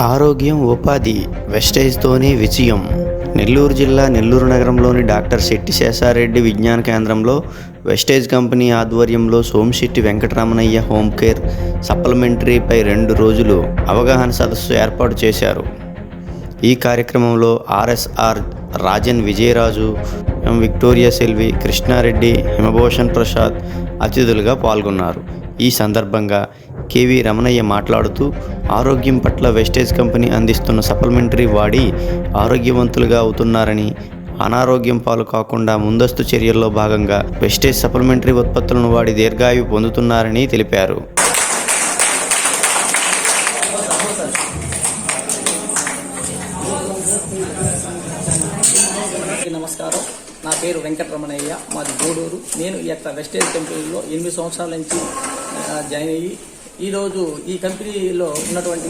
ఆరోగ్యం ఉపాధి వెస్టేజ్తోనే విజయం. నెల్లూరు జిల్లా నెల్లూరు నగరంలోని డాక్టర్ శెట్టి శేషారెడ్డి విజ్ఞాన కేంద్రంలో వెస్టేజ్ కంపెనీ ఆధ్వర్యంలో సోమశెట్టి వెంకటరామనయ్య హోమ్ కేర్ సప్లిమెంటరీపై రెండు రోజులు అవగాహన సదస్సు ఏర్పాటు చేశారు. ఈ కార్యక్రమంలో RSR Rajan Vijayaraju M Victoria Selvi Krishnareddy Himabhushan Prasad అతిథులుగా పాల్గొన్నారు. ఈ సందర్భంగా కేవీ రమణయ్య మాట్లాడుతూ ఆరోగ్యం పట్ల వెస్టేజ్ కంపెనీ అందిస్తున్న సప్లిమెంటరీ వాడి ఆరోగ్యవంతులుగా అవుతున్నారని అనారోగ్యం పాలు కాకుండా ముందస్తు చర్యల్లో భాగంగా వెస్టేజ్ సప్లిమెంటరీ ఉత్పత్తులను వాడి దీర్ఘాయువు పొందుతున్నారని తెలిపారు. నమస్కారం. నా పేరు వెంకటరమణయ్య. మాది గూడూరు. నేను ఈ యొక్క వెస్టేజ్ కంపెనీలో ఎనిమిది సంవత్సరాల నుంచి జాయిన్ అయ్యి ఈరోజు ఈ కంపెనీలో ఉన్నటువంటి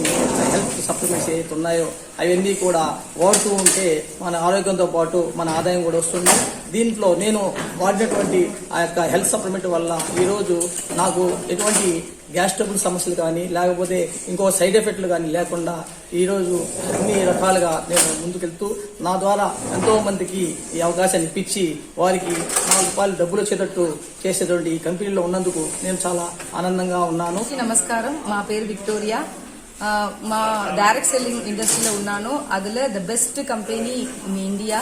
హెల్త్ సప్లిమెంట్స్ ఏవైతే ఉన్నాయో అవన్నీ కూడా వాడుతూ ఉంటే మన ఆరోగ్యంతో పాటు మన ఆదాయం కూడా వస్తుంది. దీంట్లో నేను వాడినటువంటి ఆ యొక్క హెల్త్ సప్లిమెంట్ వల్ల ఈరోజు నాకు ఎటువంటి గ్యాస్ ట్రబుల్ సమస్యలు కానీ లేకపోతే ఇంకో సైడ్ ఎఫెక్ట్లు కానీ లేకుండా ఈరోజు అన్ని రకాలుగా నేను ముందుకెళ్తూ నా ద్వారా ఎంతో మందికి ఈ అవకాశాన్ని ఇప్పించి వారికి నా రూపాయలు డబ్బులు వచ్చేటట్టు చేసేటువంటి ఈ కంపెనీలో ఉన్నందుకు నేను చాలా ఆనందంగా ఉన్నాను. నమస్కారం. మా పేరు విక్టోరియా. మా డైరెక్ట్ సెల్లింగ్ ఇండస్ట్రీలో ఉన్నాను. అదిలో the best company in India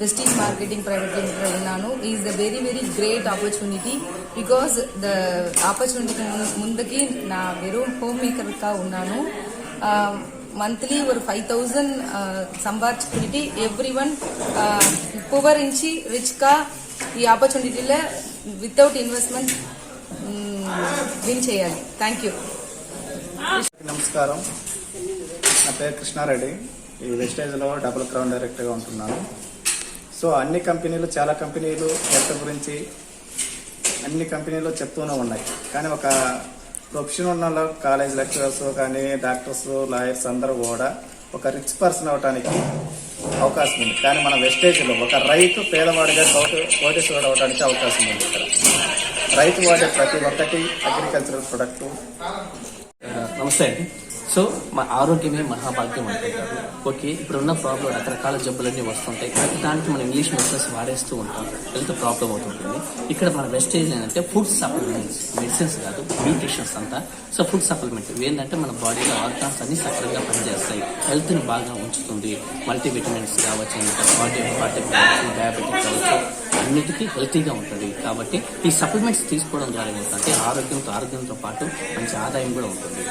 Vestige marketing private limited ఉన్నాను. Is the very very great opportunity because the opportunity ముందుకి నా వెరూ హోమ్ మేకర్గా ఉన్నాను. మంత్లీ ஒரு ఫైవ్ థౌజండ్ సంపాదించుకుంటే ఎవ్రీ వన్ పువర్ నుంచి రిచ్గా ఈ ఆపర్చునిటీలో వితౌట్ ఇన్వెస్ట్మెంట్ విన్ చేయాలి థ్యాంక్ యూ నమస్కారం. నా పేరు కృష్ణారెడ్డి. ఈ వెస్టేజ్లో డబుల్ క్రౌన్ డైరెక్టర్గా ఉంటున్నాను. సో అన్ని కంపెనీలు చాలా కంపెనీలు హెల్త్ గురించి అన్ని కంపెనీలు చెప్తూనే ఉన్నాయి. కానీ ఒక ప్రొఫెషన్ ఉన్న వాళ్ళు, కాలేజ్ లెక్చరర్స్ కానీ డాక్టర్స్ లాయర్స్ అందరూ కూడా ఒక రిచ్ పర్సన్ అవడానికి అవకాశం ఉంది. కానీ మన వెస్టేజ్లో ఒక రైతు పేదవాడిగా కోటి కోటేశ్వరుడు అవడానికి అవకాశం ఉంది ఇక్కడ. రైతు వాడే ప్రతి ఒక్కటి అగ్రికల్చరల్ ప్రొడక్టు. నమస్తే అండి. సో మా ఆరోగ్యమే మహాభాగ్యం అంటుంటారు ఓకే ఇప్పుడున్న ప్రాబ్లం రకరకాల జబ్బులన్నీ వస్తుంటాయి. దానికి మనం ఇంగ్లీష్ మెడిసిన్స్ వాడేస్తూ ఉంటాం. హెల్త్ ప్రాబ్లం అవుతుంటుంది. ఇక్కడ మన వెస్టేజ్ ఏంటంటే ఫుడ్ సప్లిమెంట్స్ మెడిసిన్స్ కాదు న్యూట్రిషన్స్ అంతా. సో ఫుడ్ సప్లిమెంట్ ఏంటంటే మన బాడీలో ఆర్గాన్స్ అన్ని సక్రంగా పనిచేస్తాయి. హెల్త్ని బాగా ఉంచుతుంది. మల్టీ విటమిన్స్ కావచ్చు ఇంకా బాడీ కావచ్చు డయాబెటిక్ కావచ్చు అన్నిటికీ హెల్తీగా ఉంటుంది. కాబట్టి ఈ సప్లిమెంట్స్ తీసుకోవడం ద్వారా ఏంటంటే ఆరోగ్యంతో ఆరోగ్యంతో పాటు మంచి ఆదాయం కూడా ఉంటుంది.